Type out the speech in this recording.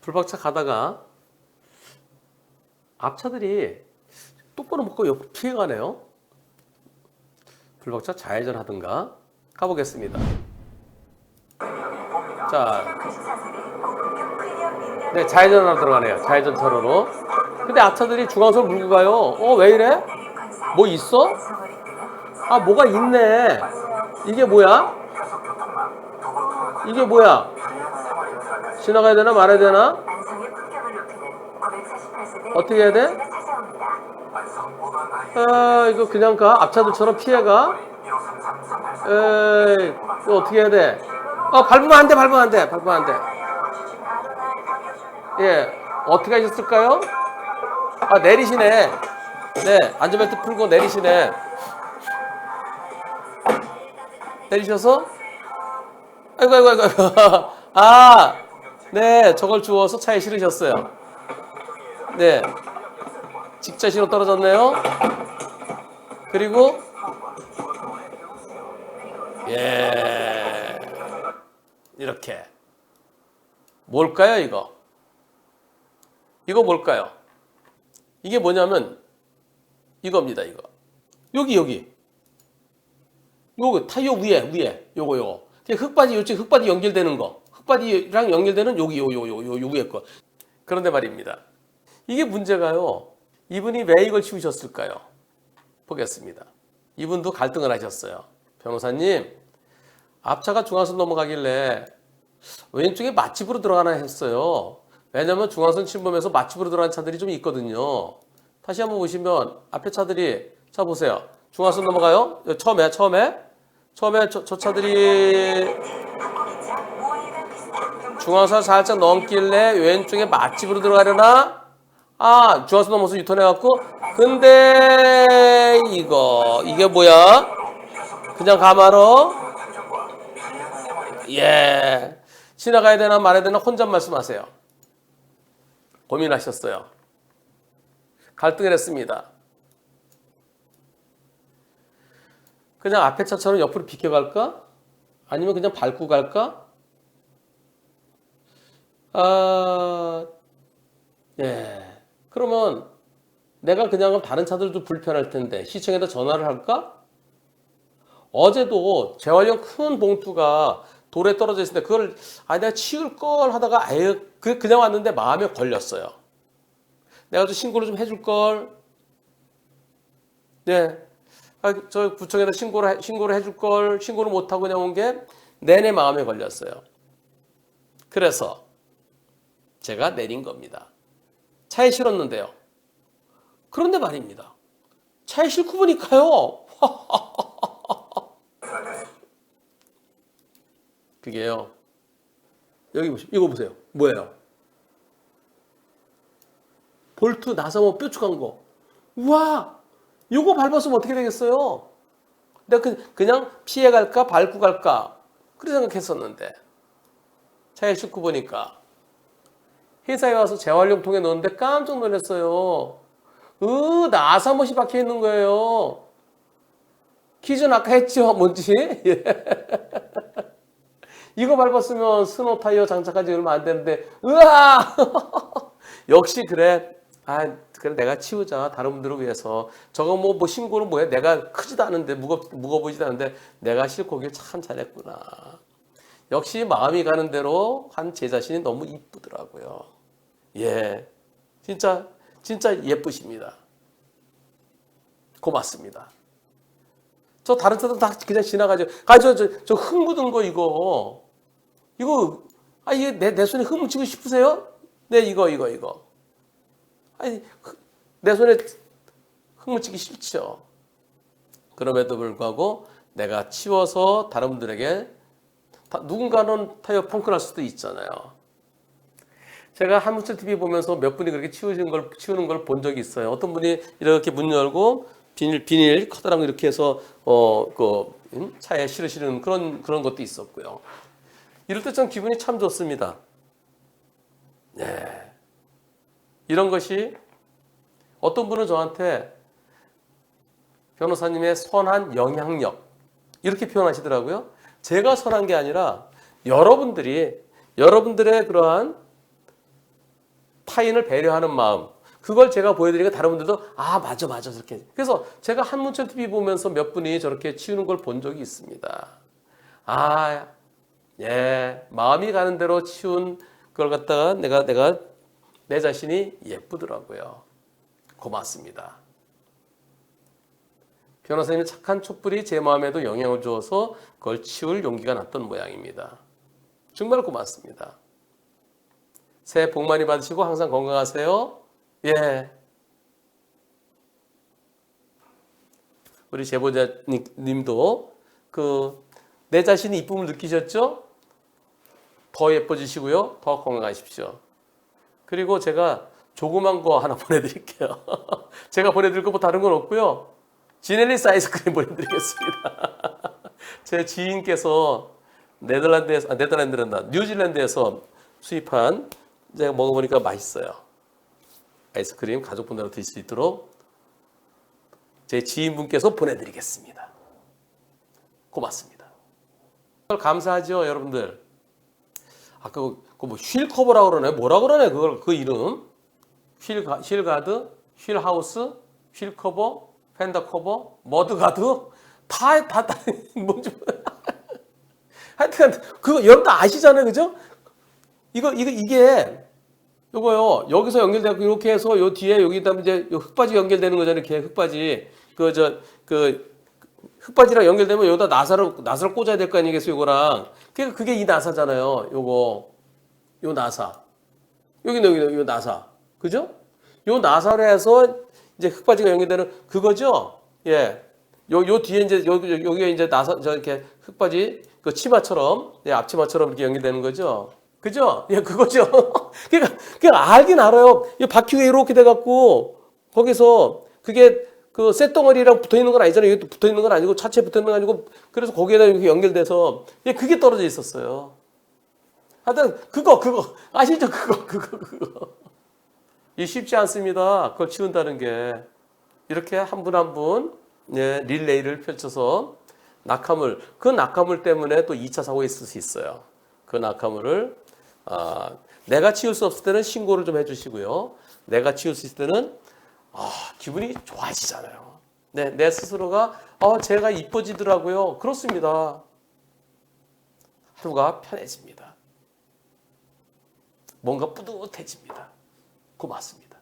불박차 가다가 앞차들이 똑바로 먹고 옆으로 피해가네요. 불박차 좌회전 하든가 가보겠습니다. 자, 네 좌회전하러 들어가네요. 좌회전 차로로. 근데 앞차들이 중앙선을 물고 가요. 어 왜 이래? 뭐 있어? 아 뭐가 있네. 이게 뭐야? 이게 뭐야? 지나가야 되나 말아야 되나? 안성의 품격을 높이는 948세대 어떻게 해야 돼? 아 이거 그냥 가 앞차들처럼 피해가 에이 이거 어떻게 해야 돼? 어 밟으면 안돼 밟으면 안돼 밟으면 안돼 예 어떻게 하셨을까요? 아 내리시네 네 안전벨트 풀고 내리시네 내리셔서 아이고 아이고 아이고 아이고. 아 네 저걸 주워서 차에 실으셨어요. 네. 직자신호 떨어졌네요. 그리고 예. 이렇게. 뭘까요 이거? 이거 뭘까요? 이게 뭐냐면 이겁니다 이거. 여기 여기. 요거 타이어 위에 위에. 요거 요거 흙바지 요쪽 흙바지 연결되는 거 흙바지랑 연결되는 여기 요 요 요요 위에 거 그런데 말입니다. 이게 문제가요. 이분이 왜 이걸 치우셨을까요? 보겠습니다. 이분도 갈등을 하셨어요. 변호사님, 앞차가 중앙선 넘어가길래 왼쪽에 맛집으로 들어가나 했어요. 왜냐면 중앙선 침범해서 맛집으로 들어간 차들이 좀 있거든요. 다시 한번 보시면 앞에 차들이 자 보세요. 중앙선 넘어가요. 처음에 처음에 처음에 저, 저 차들이 중앙선 살짝 넘길래 왼쪽에 맛집으로 들어가려나? 아, 중앙선 넘어서 유턴해갖고, 근데, 이거, 이게 뭐야? 그냥 가마로? 예. 지나가야 되나 말아야 되나 혼자 말씀하세요. 고민하셨어요. 갈등을 했습니다. 그냥 앞에 차처럼 옆으로 비켜갈까? 아니면 그냥 밟고 갈까? 아, 예. 그러면 내가 그냥 다른 차들도 불편할 텐데 시청에다 전화를 할까? 어제도 재활용 큰 봉투가 돌에 떨어져 때 그걸 아 내가 치울 걸 하다가 아예 그 그냥 왔는데 마음에 걸렸어요. 내가 좀 신고를 좀 해줄 걸. 네. 아, 저 구청에다 신고를 해- 신고를 해줄 걸 신고를 못 하고 그냥 온 게 내내 마음에 걸렸어요. 그래서 제가 내린 겁니다. 차에 실었는데요. 그런데 말입니다. 차에 싣고 보니까요. 그게요. 여기 보시면 이거 보세요. 뭐예요? 볼트 나사모 뾰족한 거. 우와! 이거 밟았으면 어떻게 되겠어요? 내가 그, 그냥 피해 갈까 밟고 갈까 그렇게 생각했었는데 차에 싣고 보니까 회사에 와서 재활용통에 넣었는데 깜짝 놀랐어요. 으, 나사못이 박혀 있는 거예요. 기준 아까 했죠, 뭔지? 예. 이거 밟았으면 스노 타이어 장착한 지 얼마 안 됐는데, 으아! 역시 그래. 아, 그래, 내가 치우자. 다른 분들을 위해서. 저거 뭐, 뭐 신고는 뭐야? 내가 크지도 않은데, 무겁, 무거워 보이지도 않은데, 내가 싣고 오길 참 잘했구나. 역시 마음이 가는 대로 한 제 자신이 너무 이쁘더라고요. 예. 진짜, 진짜 예쁘십니다. 고맙습니다. 저 다른 차도 다 그냥 지나가죠. 아, 저, 저, 묻은 거 이거. 이거, 아, 이게 내, 내 손에 흙 묻히고 싶으세요? 네, 이거, 이거, 이거. 아니, 흙- 내 손에 흙 묻히기 싫죠. 그럼에도 불구하고 내가 치워서 다른 분들에게 다- 누군가는 타이어 펑크 날 수도 있잖아요. 제가 한문철 TV 보면서 몇 분이 그렇게 치우는 걸 치우는 걸 본 적이 있어요. 어떤 분이 이렇게 문 열고 비닐 비닐 커다란 거 이렇게 해서 어그 차에 실으시는 그런 그런 것도 있었고요. 이럴 때전 기분이 참 좋습니다. 네. 이런 것이 어떤 분은 저한테 변호사님의 선한 영향력 이렇게 표현하시더라고요. 제가 선한 게 아니라 여러분들이 여러분들의 그러한 타인을 배려하는 마음 그걸 제가 보여드리니까 다른 분들도 아 맞아 맞아 저렇게 그래서 제가 한문철 TV 보면서 몇 분이 저렇게 치우는 걸 본 적이 있습니다 아 예 마음이 가는 대로 치운 그걸 갖다가 내가 내가 내 자신이 예쁘더라고요 고맙습니다 변호사님의 착한 촛불이 제 마음에도 영향을 주어서 그걸 치울 용기가 났던 모양입니다 정말 고맙습니다 새해 복 많이 받으시고 항상 건강하세요. 예. 우리 제보자님도 그 내 자신이 이쁨을 느끼셨죠? 더 예뻐지시고요. 더 건강하십시오. 그리고 제가 조그만 거 하나 보내드릴게요. 제가 보내드릴 거뭐 다른 건 없고요. 지넬리스 아이스크림 보내드리겠습니다. 제 지인께서 네덜란드에서 아, 네덜란드란다 뉴질랜드에서 수입한 제가 먹어보니까 맛있어요. 아이스크림 가족분들한테 드실 수 있도록 제 지인분께서 보내드리겠습니다. 고맙습니다. 감사하죠, 여러분들. 아, 그, 그뭐 휠 커버라고 그러네. 뭐라 그러네, 그걸, 그 이름. 휠, 휠가드, 휠 하우스, 휠 커버, 펜더 커버, 머드 가드. 다, 다, 다, 뭔지. 하여튼, 그거 여러분 다 아시잖아요, 그죠? 이거 이거 이게 요거요 여기서 연결되고 이렇게 해서 요 뒤에 여기다 이제 요 흙바지 연결되는 거잖아요 이렇게 흙바지 그 저그 흙바지랑 연결되면 여기다 나사를 나사를 꽂아야 될 거 아니겠어요 요거랑 그러니까 그게 이 나사잖아요 요거 요 나사 여기는 여기 요 나사 그죠 요 나사로 해서 이제 흙바지가 연결되는 그거죠 예 요, 요 뒤에 이제 여기, 여기에 이제 나사, 저 이렇게 흙바지, 그 치마처럼, 예, 앞치마처럼 이렇게 연결되는 거죠. 그죠? 예, 그거죠. 그러니까, 그냥 알긴 알아요. 이 바퀴가 이렇게 돼 갖고, 거기서 그게 그 쇳덩어리랑 붙어 있는 건 아니잖아요. 이게 붙어 있는 건 아니고, 차체에 붙어 있는 건 아니고, 그래서 거기에다 이렇게 연결돼서, 예, 그게 떨어져 있었어요. 하여튼, 그거, 그거. 아시죠? 그거, 그거, 그거. 이 쉽지 않습니다. 그걸 치운다는 게. 이렇게 한 분 한 분, 예, 릴레이를 펼쳐서 낙하물, 그 낙하물 때문에 또 2차 사고가 있을 수 있어요. 그 낙하물을, 아, 내가 치울 수 없을 때는 신고를 좀 해주시고요. 내가 치울 수 있을 때는, 아, 기분이 좋아지잖아요. 네, 내 스스로가, 어, 제가 이뻐지더라고요. 그렇습니다. 하루가 편해집니다. 뭔가 뿌듯해집니다. 고맙습니다.